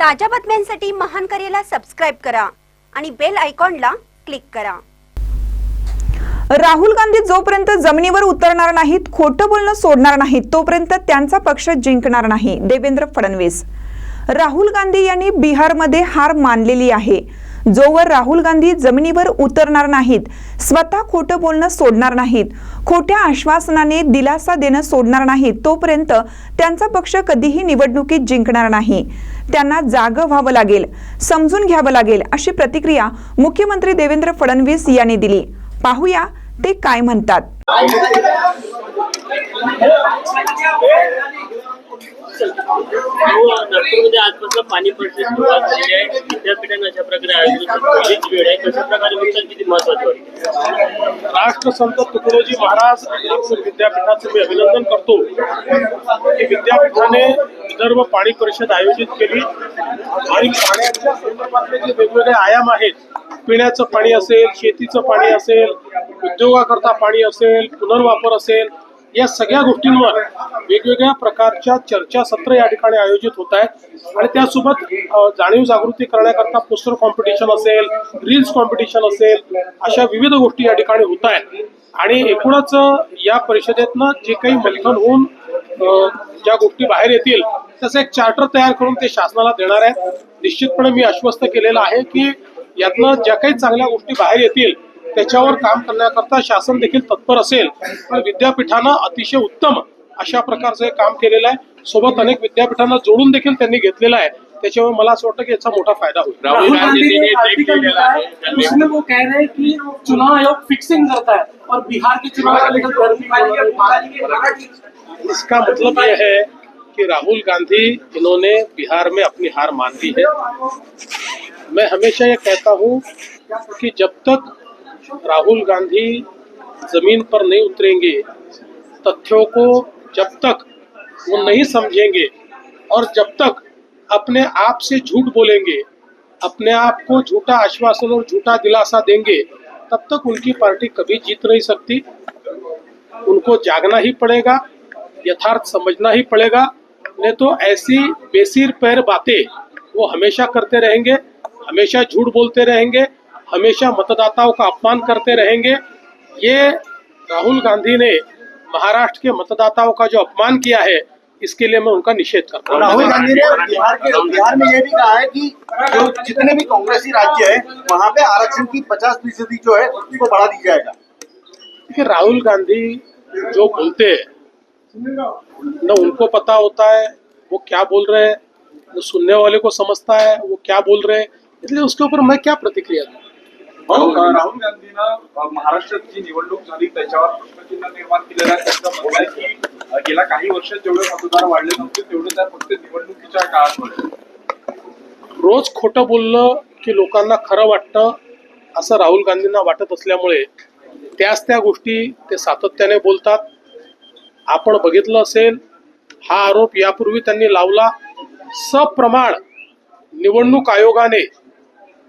ताज्या बातम्यांसाठी महान करेला सबस्क्राईब करा आणि बेल आयकॉनला क्लिक करा. राहुल गांधी जोपर्यंत जमिनीवर उतरणार नाहीत खोटं बोलणं सोडणार नाहीत तोपर्यंत त्यांचा पक्ष जिंकणार नाही. देवेंद्र फडणवीस राहुल गांधी यांनी बिहारमध्ये हार मानलेली आहे. जोवर राहुल गांधी जमिनीवर उतरणार नाहीत स्वतः खोटं बोलणं सोडणार नाहीत खोट्या आश्वासनाने दिलासा देणं सोडणार नाहीत तोपर्यंत त्यांचा पक्ष कधीही निवडणुकीत जिंकणार नाही. त्यांना जागं व्हावं लागेल समजून घ्यावं लागेल अशी प्रतिक्रिया मुख्यमंत्री देवेंद्र फडणवीस यांनी दिली. पाहूया ते काय म्हणतात. हो, नागपूरमध्ये आजपासून पाणी पडते सुरुवात झालेली आहे. विद्यापीठाने अशा प्रकारे आयोजित वेळ आहे कशा प्रकारे बघताल किती महत्वाचं वाटतं राष्ट्रसंत तुकडोजी महाराज विद्यापीठाचं मी अभिनंदन करतो. की विद्यापीठाने विदर्भ पाणी परिषद आयोजित केली. आणि पाण्याच्या संदर्भातले जे वेगवेगळे आयाम आहेत पिण्याचं पाणी असेल शेतीचं पाणी असेल उद्योगाकरता पाणी असेल पुनर्वापर असेल या सगळ्या गोष्टींवर वेगवेगळ्या प्रकारच्या चर्चासत्र या ठिकाणी आयोजित होत आहेत. आणि त्यासोबत जाणीव जागृती करण्याकरता पोस्टर कॉम्पिटिशन असेल रील्स कॉम्पिटिशन असेल अशा विविध गोष्टी या ठिकाणी होत आहेत. आणि एकूणच या परिषदेतनं जे काही मंथन होऊन ज्या गोष्टी बाहेर येतील तसं एक चार्टर तयार करून ते शासनाला देणार आहेत. निश्चितपणे मी आश्वस्त केलेलं आहे की यातनं ज्या काही चांगल्या गोष्टी बाहेर येतील त्याच्यावर काम करण्याकरता शासन देखील तत्पर असेल. पण विद्यापीठानं अतिशय उत्तम अशा प्रकारचं हे काम केलेलं आहे. सोबत अनेक विद्यापीठांना जोडून देखील त्यांनी घेतलेलं आहे. त्याच्यामुळे मला असं वाटतं की याचा मोठा फ़ायदा होईल. राहुल गांधी है वो कह रहे हैं कि चुनाव आयोग फिक्सिंग करता है. और बिहार के चुनाव को लेकर गर्मी इसका मतलब यह है कि राहुल गांधी इन्होंने बिहार में अपनी हार मान ली है। मैं हमेशा ये कहता हूँ कि जब तक राहुल गांधी ज़मीन पर नहीं उतरेंगे। तथ्यों को जब तक वो नहीं समझेंगे और जब तक अपने आप से झूठ बोलेंगे, अपने आप को झूठा आश्वासन और झूठा दिलासा देंगे, तब तक उनकी पार्टी कभी जीत नहीं सकती। उनको जागना ही पड़ेगा, यथार्थ समझना ही पड़ेगा, नहीं तो ऐसी बेसिर पैर बातें वो हमेशा करते रहेंगे, हमेशा झूठ बोलते रहेंगे हमेशा मतदाताओं का अपमान करते रहेंगे। ये राहुल गांधी ने महाराष्ट्र के मतदाताओं का जो अपमान किया है इसके लिए मैं उनका निषेध करता हूँ। राहुल गांधी ने बिहार के बिहार में ये भी कहा है कि जो जितने भी कांग्रेसी राज्य है वहाँ पे आरक्षण की पचास फ़ीसदी जो है उसको बढ़ा दी जाएगा। देखिए राहुल गांधी जो बोलते हैं न उनको पता होता है वो क्या बोल रहे हैं न सुनने वाले को समझता है वो क्या बोल रहे हैं इसलिए उसके ऊपर मैं क्या प्रतिक्रिया दूँ? राहुल गांधीनं महाराष्ट्रात जी निवडणूक झाली त्याच्यावर प्रश्नचिन्ह निर्माण केलेलं आहे. त्यांचं म्हणणं आहे की गेल्या काही वर्षात जेवढे मतदार वाढले नव्हते तेवढे त्या फक्त निवडणुकीच्या काळात रोज खोटं बोललं की लोकांना खरं वाटतं असं राहुल गांधींना वाटत असल्यामुळे त्याच त्या गोष्टी ते सातत्याने बोलतात. आपण बघितलं असेल हा आरोप यापूर्वी त्यांनी लावला. सप्रमाण निवडणूक आयोगाने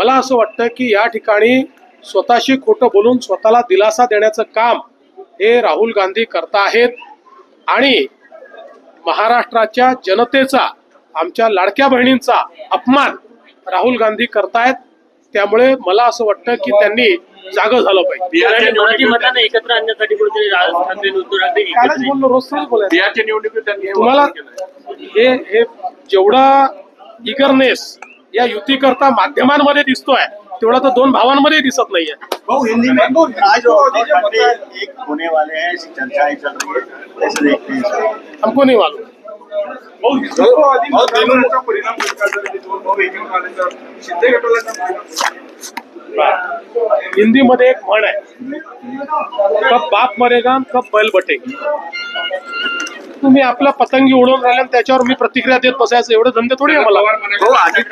मला असं वाटतं की या ठिकाणी स्वतःशी खोटं बोलून स्वतःला दिलासा देण्याचं काम हे राहुल गांधी करता आहेत. आणि महाराष्ट्राच्या जनतेचा आमच्या लाडक्या बहिणींचा अपमान राहुल गांधी करतायत. त्यामुळे मला असं वाटतं की त्यांनी जागं झालं पाहिजे. एकत्र आणण्यासाठी हे तुम्हाला. हे हे जेवढा इगरनेस या युती करता माध्यमांमध्ये दिसतोय. तेवढा तर दोन भावांमध्ये दिसत नाहीये. भाऊ हिंदी में आज और ठाकरे एक होने वाले हैं ऐसी चर्चाएं चल रही है कैसे देखते हैं इसको? हमको नहीं मालूम हिंदी मध्ये एक म्हण आहे. कब बाप मरेगा कब बैल बटेगी. तुम्ही आपल्या पतंगी उडवून राहिल्या आणि त्याच्यावर मी प्रतिक्रिया देत बसायचं. एवढे धंदे थोडी आहे मला.